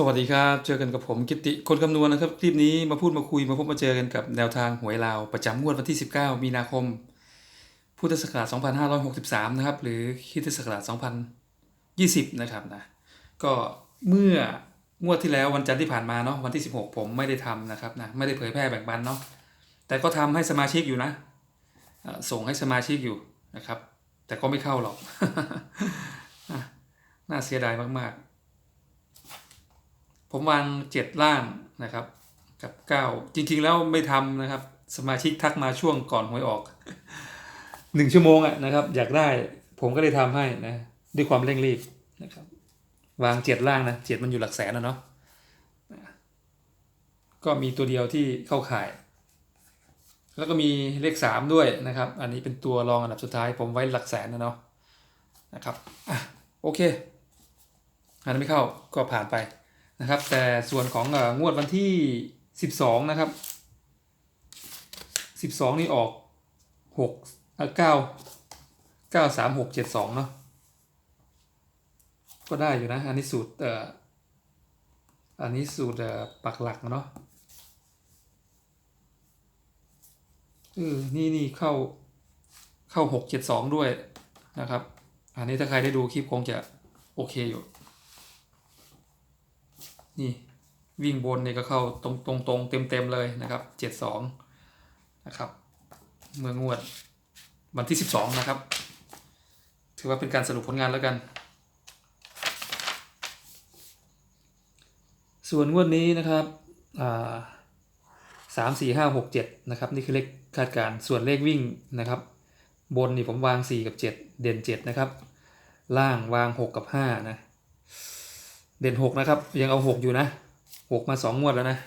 สวัสดีครับ เจอกันกับผมกิติคนคำนวณนะครับคลิปนี้มาพูดมาคุยมาพบมาเจอกันกับแนวทางหวยลาว ประจำงวดวันที่ 19 มีนาคม พุทธศักราช2563 นะครับ หรือคริสตศักราช2020 นะครับนะก็เมื่องวดที่แล้ววันจันทร์ที่ผ่านมาเนาะวันที่ 16 ผมไม่ได้ทำนะครับนะไม่ได้เผยแพร่แบ่งปันเนาะแต่ก็ทำให้สมาชิกอยู่นะ ส่งให้สมาชิกอยู่นะครับ แต่ก็ไม่เข้าหรอกน่าเสียดายมากๆ ผมวางเจ็ดล่างนะครับ กับเก้าจริง ๆ แล้วไม่ทำนะครับ สมาชิกทักมาช่วงก่อนหวยออกหนึ่งชั่วโมงอะนะครับ อยากได้ผมก็เลยทำให้นะ ด้วยความเร่งรีบนะครับ วางเจ็ดล่างนะเจ็ดมันอยู่หลักแสนนะเนาะก็มีตัวเดียวที่เข้าข่าย แล้วก็มีเลขสามด้วยนะครับ อันนี้เป็นตัวรองอันดับสุดท้ายผมไว้หลักแสนนะเนาะนะครับอะโอเคอันนั้ไม่เข้าก็ผ่านไป นะครับ แต่ส่วนของงวดวันที่ 12 นะครับ 12 นี่ออก6เอ่อ9 9 3 6 7 2เจ็ดสองเนาะก็ได้อยู่นะ อันนี้สูตรเอ่ออันนี้สูตรปักหลักเนาะเออนี่นี่เข้าเข้า6 7 2ด้วยนะครับ อันนี้ถ้าใครได้ดูคลิปคงจะโอเคอยู่ นี่วิ่งบนเนี่ยก็เข้าตรงตรงตรงเต็มเต็มๆเลยนะครับเจ็ดสองนะครับเมื่องวดวันที่สิบสองนะครับ ถือว่าเป็นการสรุปผลงานแล้วกัน ส่วนงวดนี้นะครับสามสี่ห้าหกเจ็ดนะครับนี่คือเลขคาดการณ์ส่วนเลขวิ่งนะครับบนนี่ผมวางสี่กับเจ็ดเด่นเจ็ดนะครับ ล่างวางหกกับห้านะ เด่นหกนะครับ ยังเอาหกอยู่นะหกมาสองงวดแล้วนะ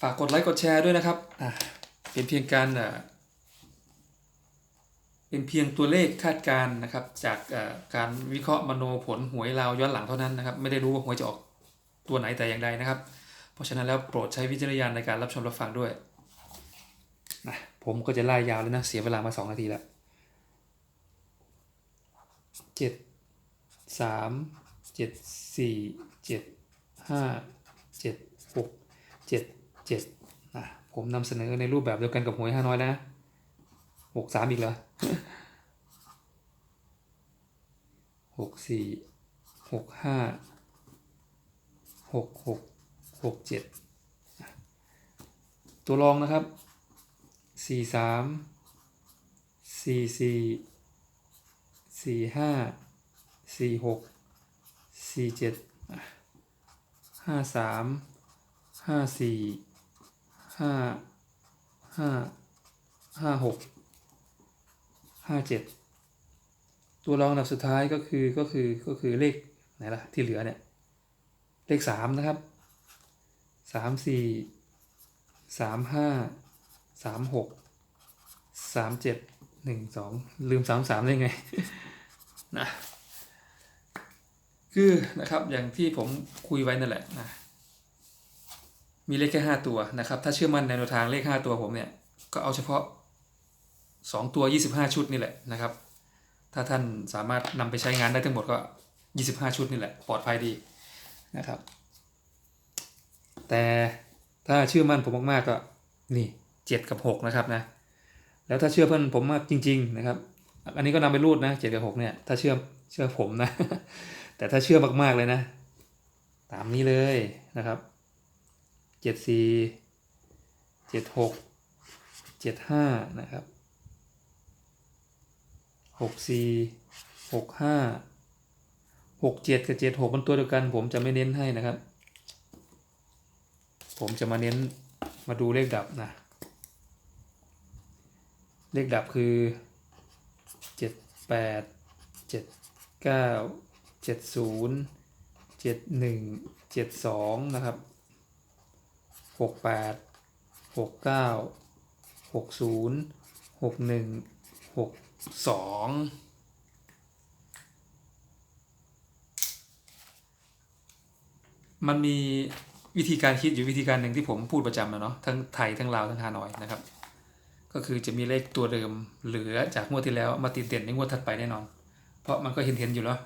ฝากกดไลค์กดแชร์ด้วยนะครับเป็นเพียงการเป็นเพียงตัวเลขคาดการณ์นะครับ จากการวิเคราะห์มโนผลหวยลาวย้อนหลังเท่านั้นนะครับ ไม่ได้รู้ว่าหวยจะออกตัวไหนแต่อย่างใดนะครับ เพราะฉะนั้นแล้วโปรดใช้วิจารณญาณในการรับชมรับฟังด้วยนะผมก็จะไล่ยาวเลยนะ เสียเวลามาสองนาทีแล้ว เจ็ดสามเจ็ดสี่เจ็ดห้าเจ็ดหกเจ็ดเจ็ดนะผมนำเสนอในรูปแบบเดียวกันกับหวยห้าน้อยนะหกสามอีกเหรอหกสี่หกห้าหกหกหกเจ็ดตัวรองนะครับสี่สามสี่สี่ สี่ห้าสี่หกสี่เจ็ดห้าสามห้าสี่ห้าห้าห้าหกห้าเจ็ดตัวรองอันดับสุดท้ายก็คือก็คือก็คือเลขไหนล่ะที่เหลือเนี่ย เลขสามนะครับสามสี่สามห้าสามหกสามเจ็ดหนึ่งสองลืมสามสามได้ไง นะคือนะครับอย่างที่ผมคุยไว้นั่นแหละนะมีเลขแค่ห้าตัวนะครับ ถ้าเชื่อมั่นในแนวทางเลขห้าตัวผมเนี่ย ก็เอาเฉพาะสองตัวยี่สิบห้าชุดนี่แหละนะครับ ถ้าท่านสามารถนำไปใช้งานได้ทั้งหมดก็ยี่สิบห้าชุดนี่แหละ ปลอดภัยดีนะครับ แต่ถ้าเชื่อมั่นผมมากๆก็นี่เจ็ดกับหกนะครับนะแล้วถ้าเชื่อเพื่อนผมมากจริง ๆ นะครับ อันนี้ก็นำไปรูดนะเจ็ดกับหกเนี่ย ถ้าเชื่อเชื่อผมนะ แต่ถ้าเชื่อมากๆเลยนะ ตามนี้เลยนะครับเจ็ดสี่เจ็ดหกเจ็ดห้านะครับหกสี่หกห้าหกเจ็ดกับเจ็ดหกมันตัวเดียวกัน ผมจะไม่เน้นให้นะครับ ผมจะมาเน้นมาดูเลขดับนะ เลขดับคือ แปดเจ็ดเก้าเจ็ดศูนย์เจ็ดหนึ่งเจ็ดสองนะครับหกแปดหกเก้าหกศูนย์หกหนึ่งหกสองมันมีวิธีการคิดอยู่วิธีการหนึ่งที่ผมพูดประจำนะเนาะทั้งไทยทั้งลาวทั้งฮานอยนะครับ ก็คือจะมีเลขตัวเดิมเหลือจากงวดที่แล้วมาติดเด่นในงวดถัดไปแน่นอน เพราะมันก็เห็นเห็นอยู่แล้ว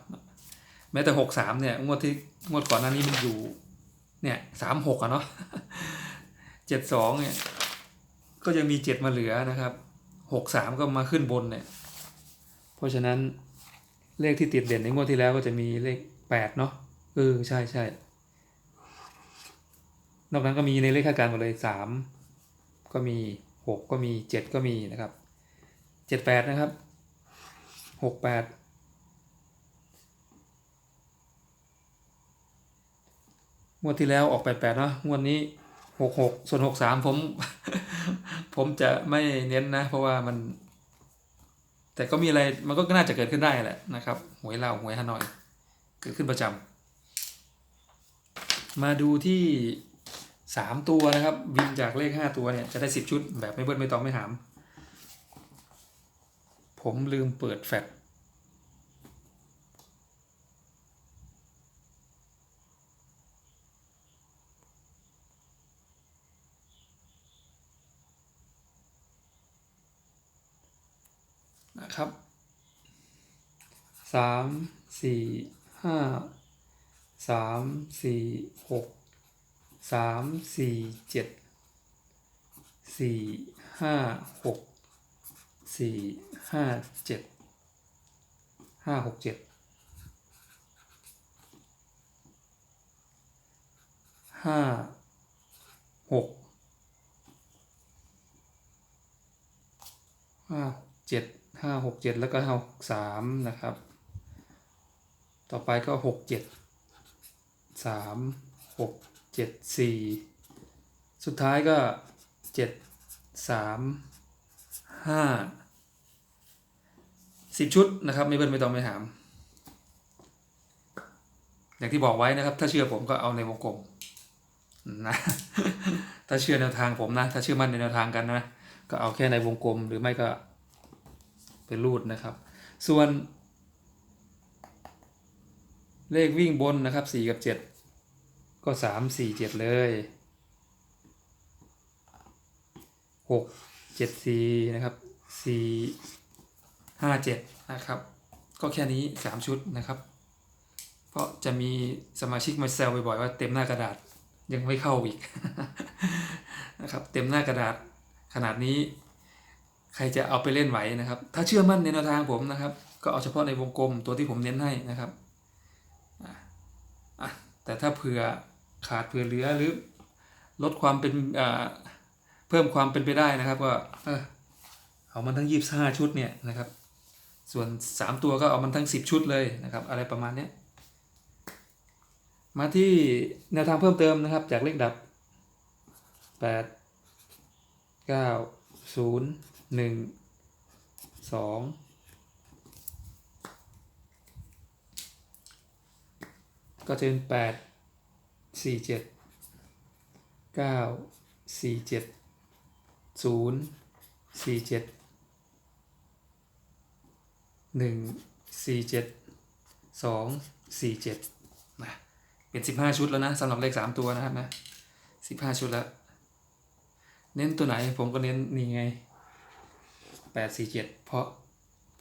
แม้แต่หกสามเนี่ยงวดที่งวดก่อนหน้านี้มันอยู่ เนี่ยสามหกอะเนาะเจ็ดสองเนี่ย ก็ยังมีเจ็ดมาเหลือนะครับหกสามก็มาขึ้นบนเนี่ย เพราะฉะนั้นเลขที่ติดเด่นในงวดที่แล้วก็จะมีเลขแปดเนาะเออใช่ใช่นอกนั้นก็มีในเลขคาดการณ์หมดเลยสามก็มี หกก็มีเจ็ดก็มีนะครับเจ็ดแปดนะครับหกแปดงวดที่แล้วออกแปดแปดเนาะงวดนี้หกหกส่วนหกสามผม ผมจะไม่เน้นนะ เพราะว่ามัน แต่ก็มีอะไรมันก็น่าจะเกิดขึ้นได้แหละนะครับ หวยเราหวยฮานอย เกิดขึ้นประจำมาดูที่ สามตัวนะครับ วินจากเลขห้าตัวเนี่ยจะได้สิบชุดแบบไม่เบิ้ลไม่ตองไม่หาม ผมลืมเปิดแฟลชนะครับสามสี่ห้าสามสี่หก สามสี่เจ็ดสี่ห้าหกสี่ห้าเจ็ดห้าหกเจ็ดห้าหกห้าเจ็ดห้าหกเจ็ดแล้วก็ห้าหกสามนะครับ ต่อไปก็หกเจ็ดสามหก เจ็ดสี่สุดท้ายก็เจ็ดสามห้าสิบชุดนะครับไม่เบิ้ลไม่ต้องไม่ถาม อย่างที่บอกไว้นะครับ ถ้าเชื่อผมก็เอาในวงกลมนะถ้าเชื่อแนวทางผมนะ ถ้าเชื่อมั่นในแนวทางกันนะก็เอาแค่ในวงกลมหรือไม่ก็เป็นรูดนะครับ ส่วน เลขวิ่งบนนะครับสี่กับเจ็ด ก็สามสี่เจ็ดเลยหกเจ็ดสี่นะครับสี่ห้าเจ็ดนะครับ ก็แค่นี้สามชุดนะครับ เพราะจะมีสมาชิกมาแซวบ่อยๆว่าเต็มหน้ากระดาษยังไม่เข้าอีกนะครับ เต็มหน้ากระดาษขนาดนี้ ใครจะเอาไปเล่นไหวนะครับ ถ้าเชื่อมั่นในแนวทางผมนะครับ ก็เอาเฉพาะในวงกลมตัวที่ผมเน้นให้นะครับอะแต่ถ้าเผื่อ ขาดเผื่อเหลือหรือลดความเป็นเพิ่มความเป็นไปได้นะครับก็เออเอามันทั้งยี่สิบห้าชุดเนี่ยนะครับ ส่วนสามตัวก็เอามันทั้งสิบชุดเลยนะครับ อะไรประมาณเนี้ยมาที่แนวทางเพิ่มเติมนะครับ จากเลขดับแปดเก้าศูนย์หนึ่งสองก็จะเป็นแปด สี่เจ็ดเก้าสี่เจ็ดศูนย์สี่เจ็ดหนึ่งสี่เจ็ดสองสี่เจ็ดนะเป็นสิบห้าชุดแล้วนะสำหรับเลขสามตัวนะครับนะสิบห้าชุดแล้ว เน้นตัวไหนผมก็เน้นนี่ไงแปดสี่เจ็ดเพราะ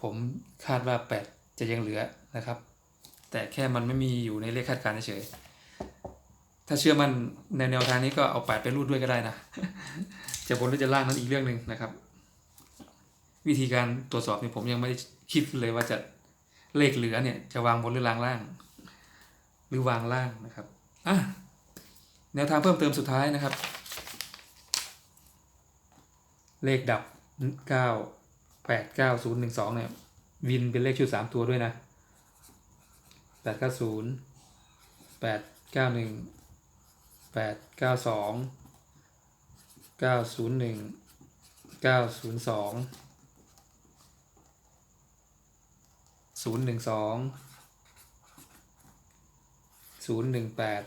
ผมคาดว่าแปดจะยังเหลือนะครับ แต่แค่มันไม่มีอยู่ในเลขคาดการณ์เฉย ถ้าเชื่อมันในแนวทางนี้ก็เอาแปดไปรูดด้วยก็ได้นะ จะบนหรือจะล่างนั้นอีกเรื่องหนึ่งนะครับ วิธีการตรวจสอบนี่ผมยังไม่ได้คิดเลยว่าจะเลขเหลือเนี่ย จะวางบนหรือล่างล่าง หรือวางล่างนะครับอะแนวทางเพิ่มเติมสุดท้ายนะครับ เลขดับเก้าแปดเก้าศูนย์หนึ่งสองเนี่ย วินเป็นเลขชุดสามตัวด้วยนะแปดเก้าศูนย์ แปดเก้าสองเก้าศูนย์หนึ่งเก้าศูนย์สองศูนย์หนึ่งสองศูนย์หนึ่งแปด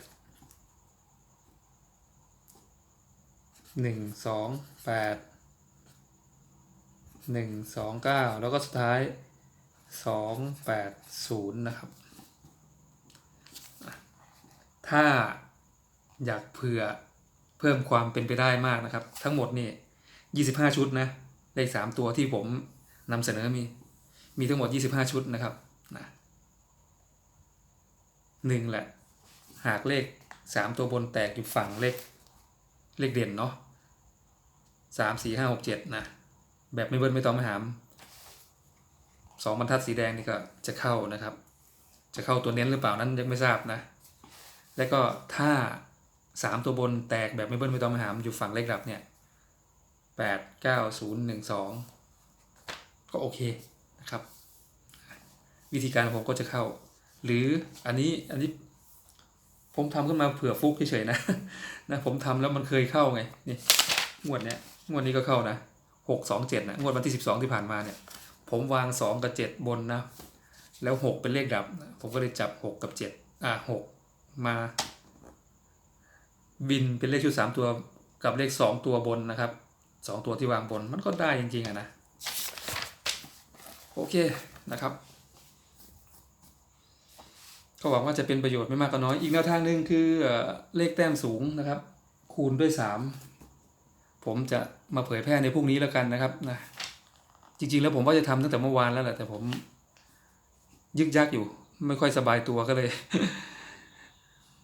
หนึ่งสองแปดหนึ่งสองเก้าแล้วก็สุดท้ายสองแปดศูนย์นะครับ ถ้า อยากเผื่อเพิ่มความเป็นไปได้มากนะครับ ทั้งหมดนี่ยี่สิบห้าชุดนะเลขสามตัวที่ผมนำเสนอมี มีทั้งหมดยี่สิบห้าชุดนะครับนะหนึ่งแหละ หากเลขสามตัวบนแตกอยู่ฝั่งเลขเลขเด่นเนาะสามสี่ห้าหกเจ็ดนะ แบบไม่เบิ้ลไม่ต้องไม่หามสองบรรทัดสีแดงนี่ก็จะเข้านะครับ จะเข้าตัวเน้นหรือเปล่านั้นยังไม่ทราบนะ แล้วก็ถ้า สามตัวบนแตกแบบไม่เบิ้ลไม่ต้องม่หามอยู่ฝั่งเลขดับเนี่ยแปดเก้าศูนย์หนึ่งสองก็โอเคนะครับ วิธีการผมก็จะเข้า หรืออันนี้อันนี้ผมทำขึ้นมาเผื่อฟุกเฉยๆนะนะ ผมทำแล้วมันเคยเข้าไงนี่งวดเนี้ยงวดนี้ก็เข้านะหกสองเจ็ดนะงวดวันที่สิบสองที่ผ่านมาเนี่ย ผมวางสองกับเจ็ดบนนะ แล้วหกเป็นเลขดับ ผมก็เลยจับหกกับเจ็ดอ่าหกมา บินเป็นเลขชุดสามตัวกับเลขสองตัวบนนะครับสองตัวที่วางบนมันก็ได้จริงๆอะนะ โอเคนะครับก็หวังว่าจะเป็นประโยชน์ไม่มากก็น้อย อีกแนวทางหนึ่งคือเลขแต้มสูงนะครับ คูณด้วยสามผมจะมาเผยแพร่ในพรุ่งนี้แล้วกันนะครับนะจริงๆแล้วผมว่าจะทำตั้งแต่เมื่อวานแล้วแหละแต่ผมยึกยักอยู่ ไม่ค่อยสบายตัวก็เลย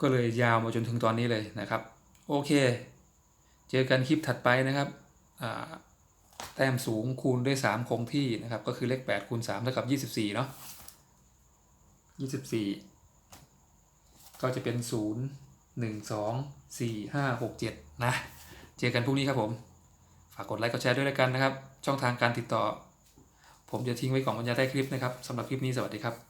ก็เลยยาวมาจนถึงตอนนี้เลยนะครับ โอเค เจอกันคลิปถัดไปนะครับแต้มสูงคูณด้วย 3 คงที่นะครับ ก็คือเลข8คูณ3เท่ากับ 24 เนาะ24 ก็จะเป็น 0 1 2 4 5 6 7 นะ เจอกันพรุ่งนี้ครับผม ฝากกดไลค์กดแชร์ด้วยแล้วกันนะครับ ช่องทางการติดต่อ ผมจะทิ้งไว้ก่อนบรรยายใต้คลิปนะครับสำหรับคลิปนี้สวัสดีครับ